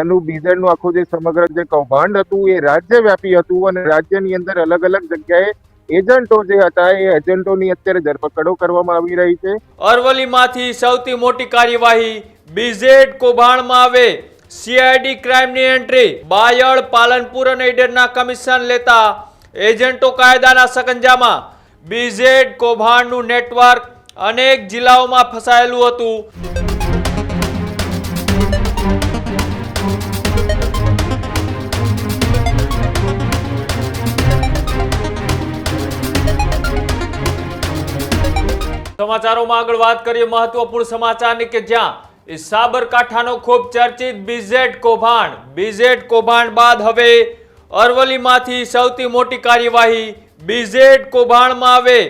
એનું બીઝેડનું આખું જે સમગ્ર જે કૌભાંડ હતું, એ રાજ્યવ્યાપી હતું અને રાજ્યની અંદર અલગ અલગ જગ્યાએ એજન્ટો જે હતા, એ એજન્ટોની અત્યારે ધરપકડો કરવામાં આવી રહી છે. અરવલ્લીમાંથી સૌથી મોટી કાર્યવાહી બીઝેડ કૌભાંડમાં આવે. સીઆઈડી ક્રાઇમની એન્ટ્રી, બાયડ, પાલનપુર અને ઈડરના કમિશન લેતા એજન્ટો કાયદાના સકંજામાં બીઝેડ કૌભાંડનું નેટવર્ક અનેક જિલ્લાઓમાં ફસાયેલું હતું. સમાચારોમાં આગળ વાત કરીએ મહત્વપૂર્ણ સમાચારની કે જ્યાં સાબરકાંઠાનો ખૂબ ચર્ચિત બીઝેડ કૌભાંડ. બીઝેડ કૌભાંડ બાદ હવે અરવલીમાંથી સૌથી મોટી કાર્યવાહી બીઝેડ કૌભાંડમાં આવે.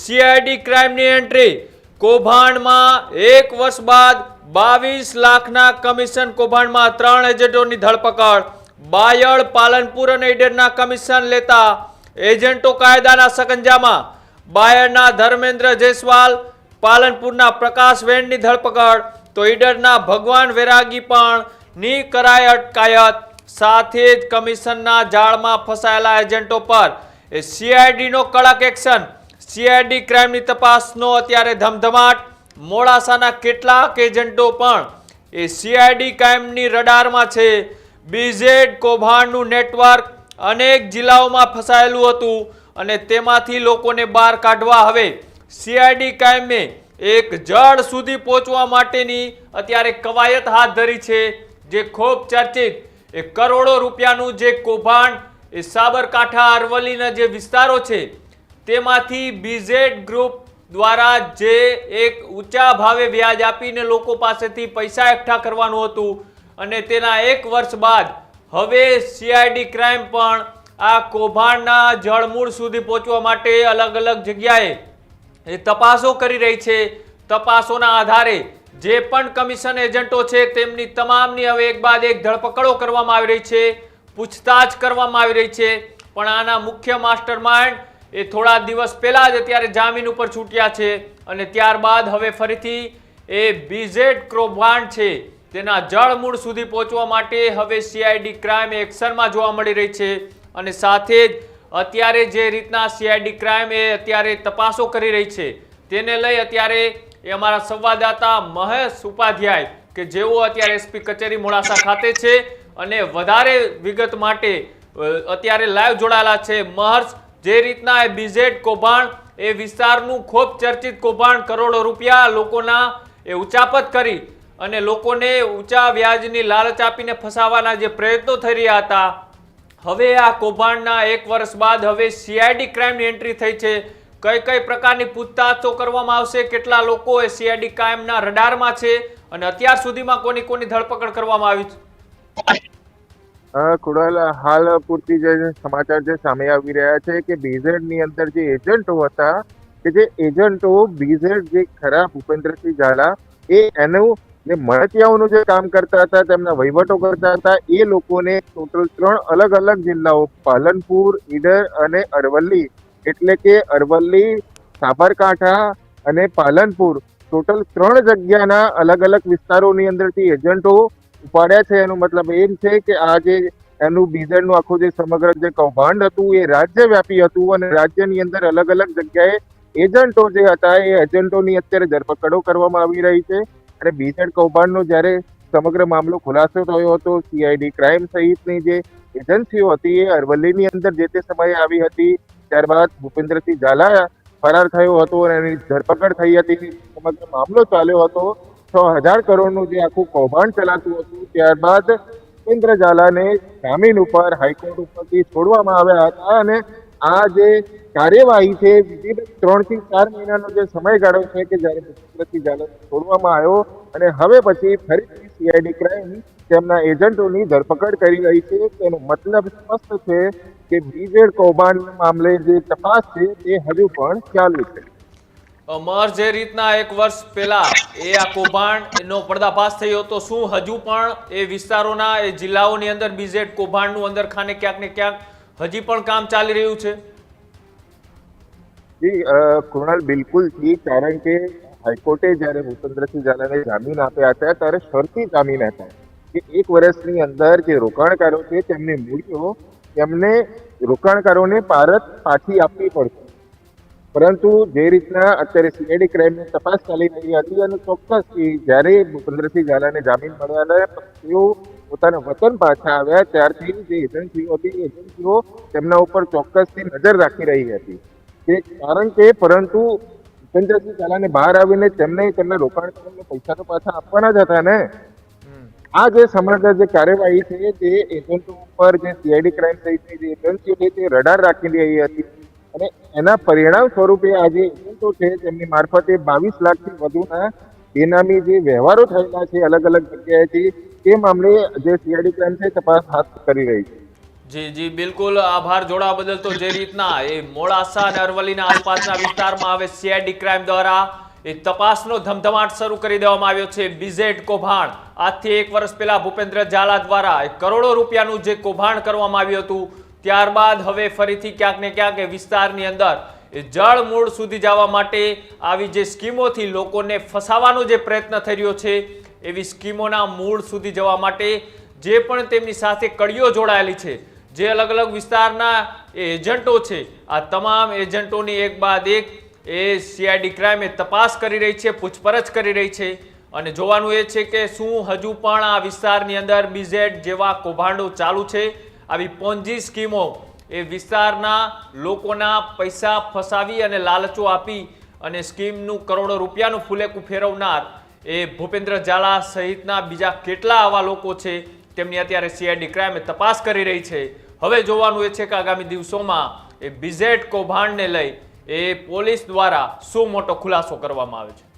સીઆઈડી ક્રાઇમની એન્ટ્રી. કૌભાંડમાં એક વર્ષ બાદ બાવીસ લાખના કમિશન કૌભાંડમાં ત્રણ એજન્ટોની ધરપકડ. બાયડ પાલનપુર અને ઈડરના કમિશન લેતા એજન્ટો કાયદાના સકંજામાં બાયડના ધર્મેન્દ્ર જયસ્વાલ, પાલનપુરના પ્રકાશ વેણની ધરપકડ, તો ઈડરના ભગવાન વેરાગી પણ ની કરાય અટકાયત. સાથે જ કમિશનના જાળમાં ફસાયેલા એજન્ટો પર એ સીઆઈડીનો કડક એક્શન. સીઆઈડી ક્રાઇમની તપાસનો અત્યારે ધમધમાટ. મોડાસાના કેટલાક એજન્ટો પણ એ સીઆઈડી ક્રાઇમની રડારમાં છે. બીઝેડ કૌભાંડનું નેટવર્ક અનેક જિલ્લાઓમાં ફસાયેલું હતું. અને તેમાંથી લોકોને બહાર કાઢવા હવે સીઆઈડી કાયમે એક જળ સુધી પહોંચવા માટેની અત્યારે કવાયત હાથ ધરી છે. જે ખૂબ ચર્ચિત, એ કરોડો રૂપિયાનું જે કૌભાંડ, એ સાબરકાંઠા અરવલ્લીના જે વિસ્તારો છે, તેમાંથી બીઝેડ ગ્રુપ દ્વારા જે એક ઊંચા ભાવે વ્યાજ આપીને લોકો પાસેથી પૈસા એકઠા કરવાનું હતું. અને તેના એક વર્ષ બાદ હવે સીઆઈડી ક્રાઇમ પણ આ કૌભાંડના જળમૂળ સુધી પહોંચવા માટે અલગ અલગ જગ્યાએ એ તપાસો કરી રહી છે. તપાસોના આધારે જે પણ કમિશન એજન્ટો છે તેમની તમામની હવે એક બાદ એક ધરપકડો કરવામાં આવી રહી છે. પૂછતાછ કરવામાં આવી રહી છે. પણ આના મુખ્ય માસ્ટર માઇન્ડ એ થોડા દિવસ પહેલાં જ અત્યારે જામીન ઉપર છૂટ્યા છે અને ત્યારબાદ હવે ફરીથી એ બીઝેડ ક્રોભાંડ છે તેના જળમૂળ સુધી પહોંચવા માટે હવે સીઆઈડી ક્રાઇમ એક્શનમાં જોવા મળી રહી છે. અને સાથે જ અત્યારે જે રીતના સીઆઈડી ક્રાઇમ એ અત્યારે તપાસો કરી રહી છે, તેને લઈ અત્યારે એ અમારા સંવાદદાતા મહેશ ઉપાધ્યાય, કે જેઓ અત્યારે એસપી કચેરી મોડાસા ખાતે છે અને વધારે વિગત માટે અત્યારે લાઈવ જોડાયેલા છે. મહર્ષ, જે રીતના એ બીઝેડ કૌભાંડ, એ વિસ્તારનું ખૂબ ચર્ચિત કૌભાંડ કરોડો રૂપિયા લોકોના એ ઉચાપત કરી અને લોકોને ઊંચા વ્યાજની લાલચ આપીને ફસાવાના જે પ્રયત્નો થઈ રહ્યા હતા હવે આ કૌભાંડના એક વર્ષ બાદ હવે સીઆઈડી ક્રાઇમની એન્ટ્રી થઈ છે. કઈ કઈ પ્રકારની પૂછતાછો કરવામાં આવશે? કેટલા લોકો એ સીઆઈડી ક્રાઇમના રડારમાં છે? અને અત્યાર સુધીમાં કોની કોની ધરપકડ કરવામાં આવી છે? કુડાલ હાલ પૂરતી જે સમાચાર જે સામે આવી રહ્યા છે કે બીઝેડની અંદર જે એજન્ટો હતા, કે જે એજન્ટો બીઝેડ જે ખરા ભૂપેન્દ્રસિંહ ઝાલા, એ એનું જે મળતિયાઓનું જે કામ કરતા હતા, તેમના વહીવટો કરતા હતા, એ લોકોને ટોટલ ત્રણ અલગ અલગ જિલ્લાઓ, પાલનપુર, ઈડર અને અરવલ્લી, એટલે કે અરવલ્લી, સાબરકાંઠા અને પાલનપુર, ટોટલ ત્રણ જગ્યાના અલગ અલગ વિસ્તારોની અંદરથી એજન્ટો ઉપાડ્યા છે. એનો મતલબ એમ છે કે આ જે એનું બીજળનું આખું જે સમગ્ર જે કૌભાંડ હતું, એ રાજ્યવ્યાપી હતું અને રાજ્યની અંદર અલગ અલગ જગ્યાએ એજન્ટો જે હતા, એ એજન્ટોની અત્યારે ધરપકડો કરવામાં આવી રહી છે. અને બીઝેડ કૌભાંડનો જ્યારે સમગ્ર મામલો ખુલાસો થયો હતો સીઆઈડી ક્રાઇમ સહિતની જે એજન્સીઓ હતી એ અરવલ્લીની અંદર જે તે સમયે આવી હતી, ત્યારબાદ ભૂપેન્દ્રસિંહ ઝાલા ફરાર થયો હતો અને એની ધરપકડ થઈ હતી. સમગ્ર મામલો ચાલ્યો હતો. છ હજાર કરોડનું જે આખું કૌભાંડ ચલાતું હતું, ત્યારબાદ ભૂપેન્દ્ર ઝાલાને જામીન ઉપર હાઈકોર્ટ ઉપરથી છોડવામાં આવ્યા હતા અને આ જે કાર્યવાહી છે વિધિવત ત્રણથી ચાર મહિનાનો જે સમયગાળો છે કે જ્યારે ભૂપેન્દ્રસિંહ ઝાલાને છોડવામાં આવ્યો અને હવે પછી ફરીથી સીઆઈડી ક્રાઇમ તેમના એજન્ટોની ધરપકડ કરી રહી છે. તેનો મતલબ સ્પષ્ટ છે કે બીજેડ કૌભાંડ મામલે જે તપાસ છે તે હજુ પણ ચાલુ છે. અમર જે રીતના એક વર્ષ પહેલા એ આ કૌભાંડ એનો પર્દાફાશ થયો તો શું હજુ પણ એ વિસ્તારોના, એ જિલ્લાઓની અંદર બીજેડ કૌભાંડનું અંદર ખાને ક્યાંક ને ક્યાંક હજી પણ કામ ચાલી રહ્યું છે? જી કૃણાલ, બિલકુલ જી, કારણ કે હાઈકોર્ટે જ્યારે ભૂપેન્દ્રસિંહ ઝાલાને જામીન આપ્યા હતા, ત્યારે શરતી જામીન હતા. કે એક વર્ષની અંદર જે રોકાણકારો છે, તેમની મૂડીઓ તેમને રોકાણકારોને પારત પાછી આપવી પડશે. પરંતુ જે રીતના અત્યારે સીઆઈડી ક્રાઇમની તપાસ ચાલી રહી હતી અને ચોક્કસ કે જ્યારે ભૂપેન્દ્રસિંહ ઝાલાને જામીન મળ્યા તેઓ પોતાના વતન પાછા આવ્યા ત્યારથી જે એજન્સીઓ હતી એજન્સીઓ તેમના ઉપર ચોક્કસથી નજર રાખી રહી હતી. કે કારણ કે પરંતુ ભૂપેન્દ્રસિંહ ઝાલાને બહાર આવીને તેમને તેમના રોકાણકારોને પૈસા તો પાછા આપવાના જ હતા ને? આ જે સમગ્ર જે કાર્યવાહી છે તે એજન્ટો ઉપર જે સીઆઈડી ક્રાઇમ સહિતની જે એજન્સીઓ છે તે રડાર રાખી રહી હતી. અને એના પરિણામ સ્વરૂપે આજે એજન્ટો છે તેમની મારફતે બાવીસ લાખથી વધુના બેનામી જે વ્યવહારો થયેલા છે, અલગ અલગ જગ્યાએથી, તે મામલે જે સીઆઈડી ક્રાઇમ છે, તપાસ હાથ કરી રહી છે. જી જી, બિલકુલ. આભાર જોડા બદલ તો જે રીતના એ મોડાસા અને અરવલ્લીના આસપાસના વિસ્તારમાં હવે સીઆઈડી ક્રાઇમ દ્વારા, એ તપાસનો ધમધમાટ શરૂ કરી દેવામાં આવ્યો છે. બીઝેડ કૌભાંડ. આજથી એક વર્ષ પહેલા ભૂપેન્દ્ર ઝાલા દ્વારા કરોડો રૂપિયાનું જે કૌભાંડ કરવામાં આવ્યું હતું ત્યારબાદ હવે ફરીથી ક્યાંક ને ક્યાંક એ વિસ્તારની અંદર એ જળ મૂળ સુધી જવા માટે આવી જે સ્કીમોથી લોકોને ફસાવાનો જે પ્રયત્ન થઈ રહ્યો છે, એવી સ્કીમોના મૂળ સુધી જવા માટે જે પણ તેમની સાથે કડીઓ જોડાયેલી છે, જે અલગ અલગ વિસ્તારના એજન્ટો છે, આ તમામ એજન્ટોની એક બાદ એક એ સીઆઈડી ક્રાઇમે તપાસ કરી રહી છે, પૂછપરછ કરી રહી છે અને જોવાનું એ છે કે શું હજુ પણ આ વિસ્તારની અંદર બીઝેડ જેવા કૌભાંડો ચાલુ છે આવી પોન્જી સ્કીમો એ વિસ્તારના લોકોના પૈસા ફસાવી અને લાલચો આપી અને સ્કીમનું કરોડો રૂપિયાનું ફૂલેકું ફેરવનાર એ ભૂપેન્દ્ર ઝાલા સહિતના બીજા કેટલા આવા લોકો છે તેમની અત્યારે સીઆઈડી ક્રાઇમે તપાસ કરી રહી છે. હવે જોવાનું એ છે કે આગામી દિવસોમાં એ બીઝેડ કૌભાંડને લઈ એ પોલીસ દ્વારા શું મોટો ખુલાસો કરવામાં આવે છે?